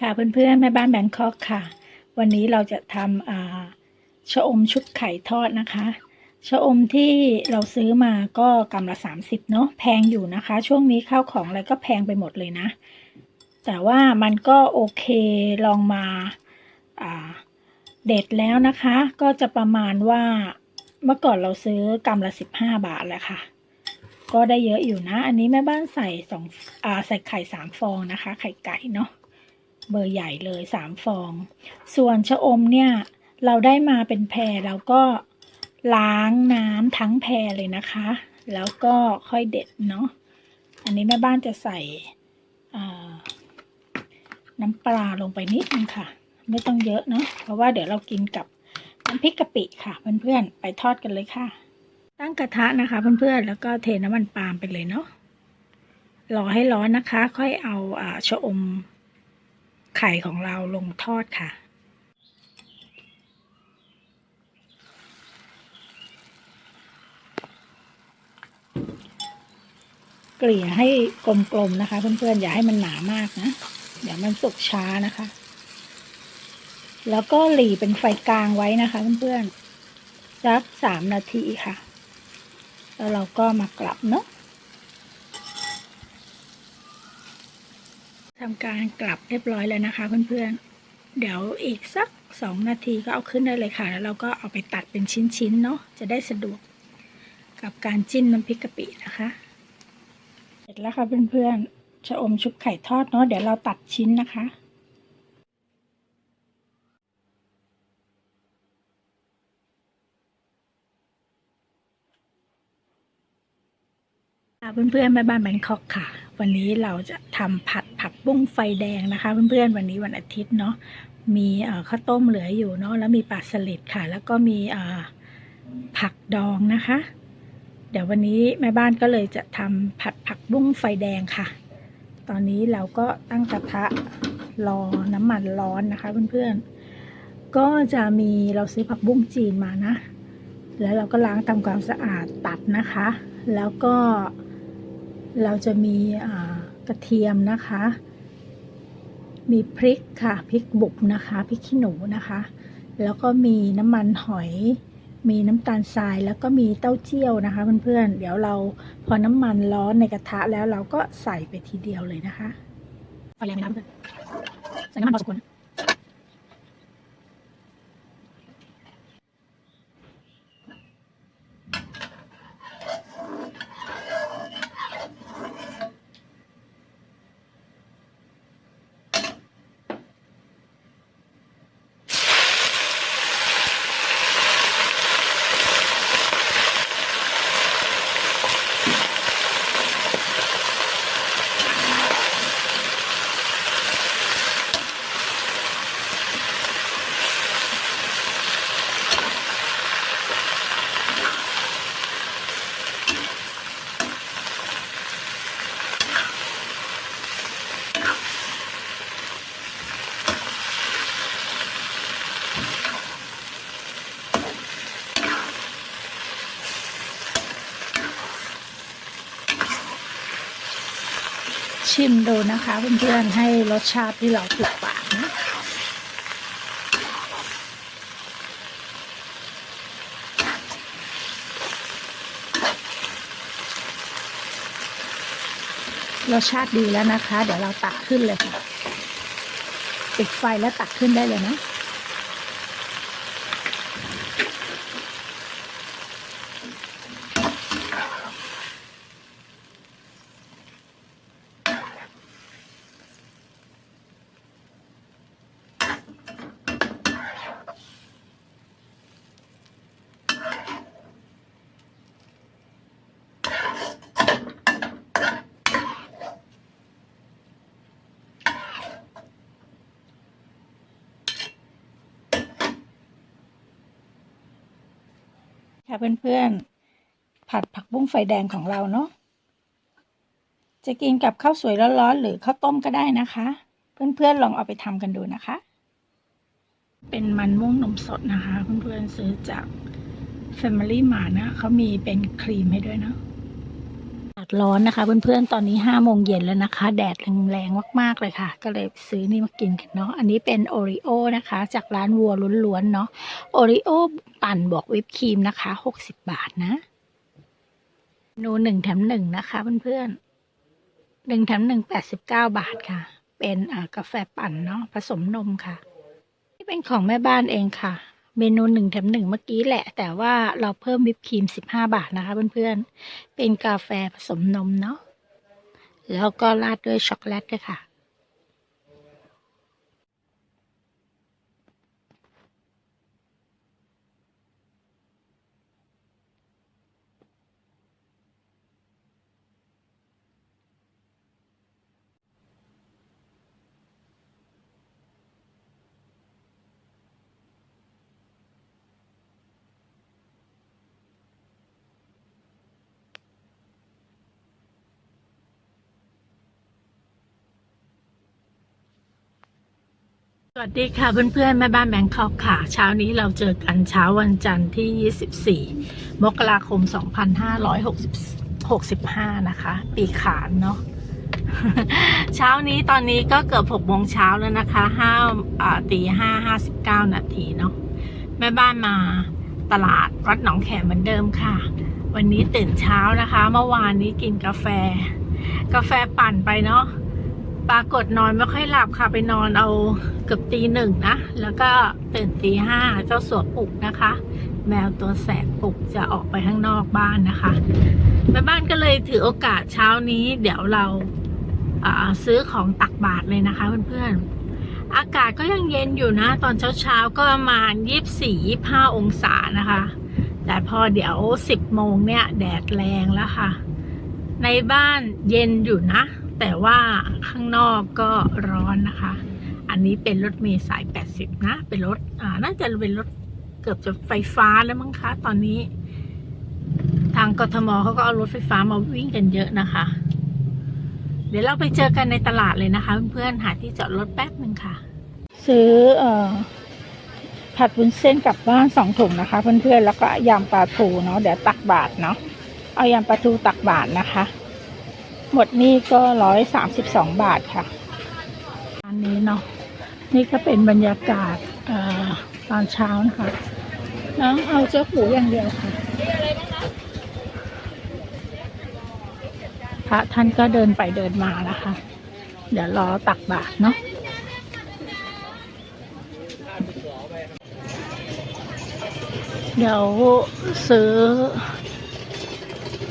ค่ะเพื่อนๆแม่บ้านแบงคอกค่ะ วันนี้เราจะทำอ่าชะอมชุบไข่ทอดนะคะชะอมที่เราซื้อมาก็กำละ30เนาะแพงอยู่นะคะ ช่วงนี้ข้าวของอะไรก็แพงไปหมดเลยนะ แต่ว่ามันก็โอเคลองมาอ่าเด็ดแล้วนะคะ ก็จะประมาณว่าเมื่อก่อนเราซื้อกำละ15บห้าบาทแหละค่ะก็ได้เยอะอยู่นะ อันนี้แม่บ้านใส่สองอ่าใส่ไข่สามฟองนะคะ ไข่ไก่เนาะ เบอร์ใหญ่เลยสามฟอง ส่วนชะอมเนี่ย เราได้มาเป็นแพรเราก็ล้างน้ำทั้งแพรเลยนะคะ แล้วก็ค่อยเด็ดเนาะ อันนี้แม่บ้านจะใส่น้ำปลาลงไปนิดนึงค่ะ ไม่ต้องเยอะเนาะ เพราะว่าเดี๋ยวเรากินกับน้ำพริกกะปิค่ะ เพื่อนๆ ไปทอดกันเลยค่ะ ตั้งกระทะนะคะเพื่อนๆ แล้วก็เทน้ำมันปาล์มไปเลยเนาะ รอให้ร้อนนะคะ ค่อยเอาอ่าชะอม ไข่ของเราลงทอดค่ะ เกลี่ยให้กลมๆนะคะ เพื่อนๆ อย่าให้มันหนามากนะ เดี๋ยวมันสุกช้านะคะ แล้วก็หลีเป็นไฟกลางไว้นะคะเพื่อนๆสักสามนาทีค่ะ แล้วเราก็มากลับเนาะ ทำการกลับเรียบร้อยแล้วนะคะเพื่อนๆ เดี๋ยวอีกสักสองนาทีก็เอาขึ้นได้เลยค่ะ แล้วเราก็เอาไปตัดเป็นชิ้นๆเนาะจะได้สะดวกกับการจิ้มน้ำพริกกะปินะคะ เสร็จแล้วค่ะเพื่อนๆชะอมชุบไข่ทอดเนาะเดี๋ยวเราตัดชิ้นนะคะ ค่ะเพื่อนๆแม่บ้านแบงคอกค่ะ วันนี้เราจะทำผัดผักบุ้งไฟแดงนะคะ เพื่อนๆวันนี้วันอาทิตย์เนาะมีข้าวต้มเหลืออยู่เนาะแล้วมีปลาสลิดค่ะ แล้วก็มีผักดองนะคะ เดี๋ยววันนี้แม่บ้านก็เลยจะทำผัดผักบุ้งไฟแดงค่ะ ตอนนี้เราก็ตั้งกระทะรอน้ำมันร้อนนะคะ เพื่อนๆก็จะมีเราซื้อผักบุ้งจีนมานะ แล้วเราก็ล้างทำความสะอาดตัดนะคะแล้วก็ เราจะมีกระเทียมนะคะ มีพริกค่ะ พริกบุกนะคะ พริกขี้หนูนะคะ แล้วก็มีน้ำมันหอย มีน้ำตาลทราย แล้วก็มีเต้าเจี้ยวนะคะเพื่อนๆ เดี๋ยวเราพอน้ำมันร้อนในกระทะแล้วเราก็ใส่ไปทีเดียวเลยนะคะไฟแรงไหมคะเพื่อนใส่น้ำมันพอสมควร ชิมดูนะคะเพื่อนๆให้รสชาติที่เราถูกปากนะรสชาติดีแล้วนะคะ เดี๋ยวเราตักขึ้นเลยค่ะปิดไฟแล้วตักขึ้นได้เลยนะ ค่ะเพื่อนๆ ผัดผักบุ้งไฟแดงของเราเนาะ จะกินกับข้าวสวยร้อนๆหรือข้าวต้มก็ได้นะคะ เพื่อนๆลองเอาไปทำกันดูนะคะ เป็นมันม่วงนมสดนะคะ เพื่อนๆซื้อจาก Family Mart นะเขามีเป็นครีมให้ด้วยเนาะากาศร้อนนะคะ เพื่อนๆ ตอนนี้ห้าโมงเย็นแล้วนะคะ แดดแรงๆมากๆเลยค่ะ ก็เลยซื้อนี่มากินกันเนาะ อันนี้เป็นโอริโอนะคะ จากร้านวัวล้วนๆเนาะ โอริโอปั่นบวกวิปครีมนะคะหกสิบบาทนะเมนูหนึ่งแถมหนึ่งนะคะเพื่อนๆหนึ่งแถมหนึ่งแปดสิบเก้าบาทค่ะ เป็นกาแฟปั่นเนาะผสมนมค่ะ นี่เป็นของแม่บ้านเองค่ะ เมนูหนึ่งแถมหนึ่งเมื่อกี้แหละ แต่ว่าเราเพิ่มวิปครีมสิบห้าบาทนะคะเพื่อนๆ เป็นกาแฟผสมนมเนาะแล้วก็ราดด้วยช็อกโกแลตด้วยค่ะ สวัสดีค่ะเพื่อนๆแม่บ้านแบงคอกค่ะ เช้านี้เราเจอกันเช้าวันจันทร์ที่ 24 มกราคม 2565 นะคะ ปีขานเนาะเช้านี้ตอนนี้ก็เกือบ6โมงเช้าแล้วนะคะห้าอ่าตีห้าห้าสิบเก้านาทีเนาะแม่บ้านมาตลาดวัดหนองแขมเหมือนเดิมค่ะ วันนี้ตื่นเช้านะคะ เมื่อวานนี้กินกาแฟ กาแฟปั่นไปเนาะ ปรากฏนอนไม่ค่อยหลับค่ะไปนอนเอาเกือบตีหนึ่งนะ แล้วก็ตื่นตีห้าเจ้าสัวปลุกนะคะ แมวตัวแสบปลุกจะออกไปข้างนอกบ้านนะคะแม่บ้านก็เลยถือโอกาสเช้านี้ เดี๋ยวเราซื้อของตักบาทเลยนะคะเพื่อนๆ อากาศก็ยังเย็นอยู่นะ ตอนเช้าๆก็ประมาณยี่สิบสี่ยี่ห้าองศานะคะ แต่พอเดี๋ยวสิบโมงเนี่ย แดดแรงแล้วค่ะ ในบ้านเย็นอยู่นะ แต่ว่าข้างนอกก็ร้อนนะคะ อันนี้เป็นรถเมล์สาย 80 นะ เป็นรถอ่าน่าจะเป็นรถเกือบจะไฟฟ้าแล้วมั้งคะ ตอนนี้ ทางกทมเขาก็เอารถไฟฟ้ามาวิ่งกันเยอะนะคะ เดี๋ยวเราไปเจอกันในตลาดเลยนะคะ เพื่อนๆหาที่จอดรถแป๊บหนึ่งค่ะ ซื้อเอ่อผัดวุ้นเส้นกลับบ้านสองถุงนะคะ เพื่อนๆแล้วก็ยำปลาทูเนาะเดี๋ยวตักบาทเนาะเอายำปลาทูตักบาทนะคะ หมดนี่ก็ร้อยสามสิบสองบาทค่ะ อันนี้เนาะนี่ก็เป็นบรรยากาศเอ่อตอนเช้านะคะ น้องเอาเจ้าหูอย่างเดียวค่ะพระท่านก็เดินไปเดินมานะคะ เดี๋ยวรอตักบาทเนาะเดี๋ยวซื้อ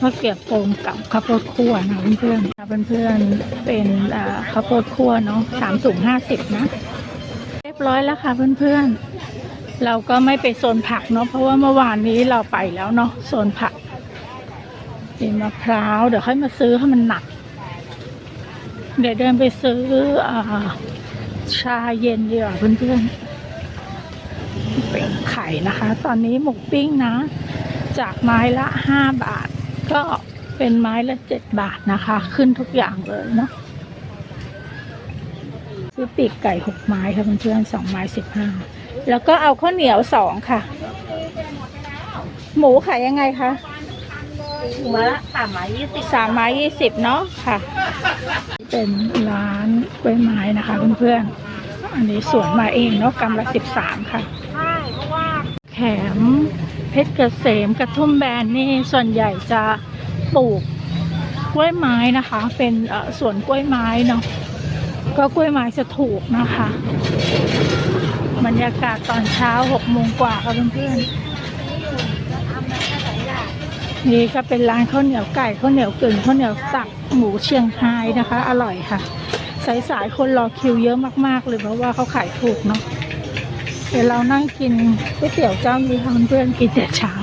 ข้าวเกรียบโปงกับข้าวโพดคั่วนะเพื่อนๆเพื่อนๆเป็นข้าวโพดคั่วเนาะสามถุงห้าสิบนะเรียบร้อยแล้วค่ะเพื่อนๆ เราก็ไม่ไปโซนผักเนาะเพราะว่าเมื่อวานนี้เราไปแล้วเนาะโซนผักมีมะพร้าวเดี๋ยวค่อยมาซื้อให้มันหนัก เดี๋ยวเดินไปซื้ออาชาเย็นดีกว่าเพื่อนๆเป็นไข่นะคะ ตอนนี้หมูปิ้งนะ จากไม้ละห้าบาท ก็เป็นไม้ละเจ็ดบาทนะคะ ขึ้นทุกอย่างเลยเนาะซื้อปีกไก่หกไม้ค่ะเพื่อนๆสองไม้สิบห้าแล้วก็เอาข้าวเหนียวสองค่ะ หมูขายยังไงคะหัวละสามร้อยยี่สิบสามไม้ยี่สิบเนาะค่ะ เป็นร้านกล้วยไม้นะคะเพื่อนๆอันนี้สวนมาเองเนาะกำละสิบสามค่ะใช่เพราะว่าแถม เพชรเกษมกระทุ่มแบนนี่ส่วนใหญ่จะปลูกกล้วยไม้นะคะ เป็นสวนกล้วยไม้เนาะก็กล้วยไม้จะถูกนะคะ บรรยากาศตอนเช้าหกโมงกว่าค่ะเพื่อนๆนี่ก็เป็นร้านข้าวเหนียวไก่ข้าวเหนียวกึ่งข้าวเหนียวตักหมูเชียงไฮ้นะคะ อร่อยค่ะ สายๆคนรอคิวเยอะมากๆเลยเพราะว่าเขาขายถูกเนาะ เดี๋ยวเรานั่งกินก๋วยเตี๋ยวเจ้านี้ค่ะเพื่อนๆกินแต่เช้า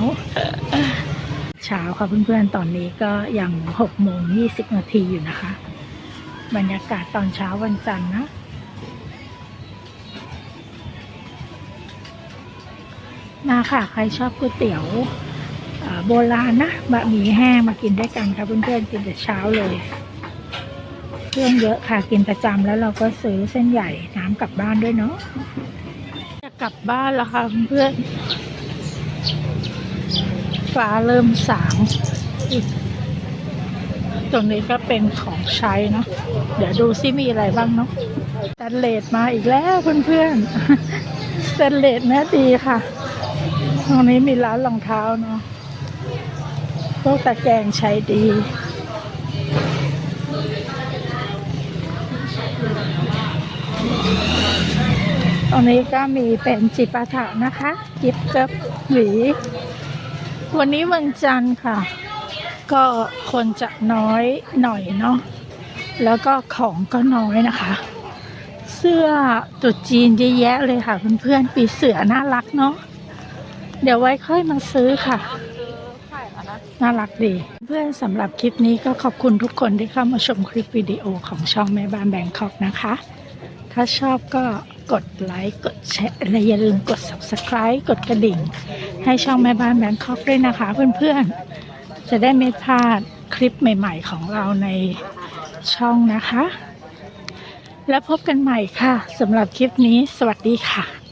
เช้าค่ะเพื่อนๆตอนนี้ก็ยังหกโมงยี่สิบนาทีอยู่นะคะ บรรยากาศตอนเช้าวันจันทร์นะมาค่ะ ใครชอบก๋วยเตี๋ยวโบราณนะบะหมี่แห้งมากินด้วยกันค่ะเพื่อนๆกินแต่เช้าเลยเครื่องเยอะค่ะกินประจำแล้วเราก็ซื้อเส้นใหญ่น้ำกลับบ้านด้วยเนาะ กลับบ้านแล้วค่ะเพื่อนฟ้าเริ่มสางตรงนี้ก็เป็นของใช้เนาะเดี๋ยวดูซิมีอะไรบ้างเนาะสแตนเลสมาอีกแล้วเพื่อนๆสแตนเลสเนื้อดีค่ะ ตรงนี้มีร้านรองเท้าเนาะพวกตะแกรงใช้ดี ตรงนี้ก็มีเป็นจิปาถะนะคะกิฟต์กับหวีวันนี้วันจันทร์ค่ะ ก็คนจะน้อยหน่อยเนาะแล้วก็ของก็น้อยนะคะ เสื้อตรุ๊จีนเยอะแยะเลยค่ะเพื่อนๆปีเสือน่ารักเนาะเดี๋ยวไว้ค่อยมาซื้อค่ะ น่ารักดี เพื่อนสำหรับคลิปนี้ก็ขอบคุณทุกคนที่เข้ามาชมคลิปวิดีโอของช่องแม่บ้านแบงคอกนะคะ ถ้าชอบก็ กดไลค์กดแชร์และอย่าลืมกด subscribe กดกระดิ่ง ให้ช่องแม่บ้านแบงคอกด้วยนะคะเพื่อนๆ จะได้ไม่พลาดคลิปใหม่ๆของเราในช่องนะคะ แล้วพบกันใหม่ค่ะสำหรับคลิปนี้ สวัสดีค่ะ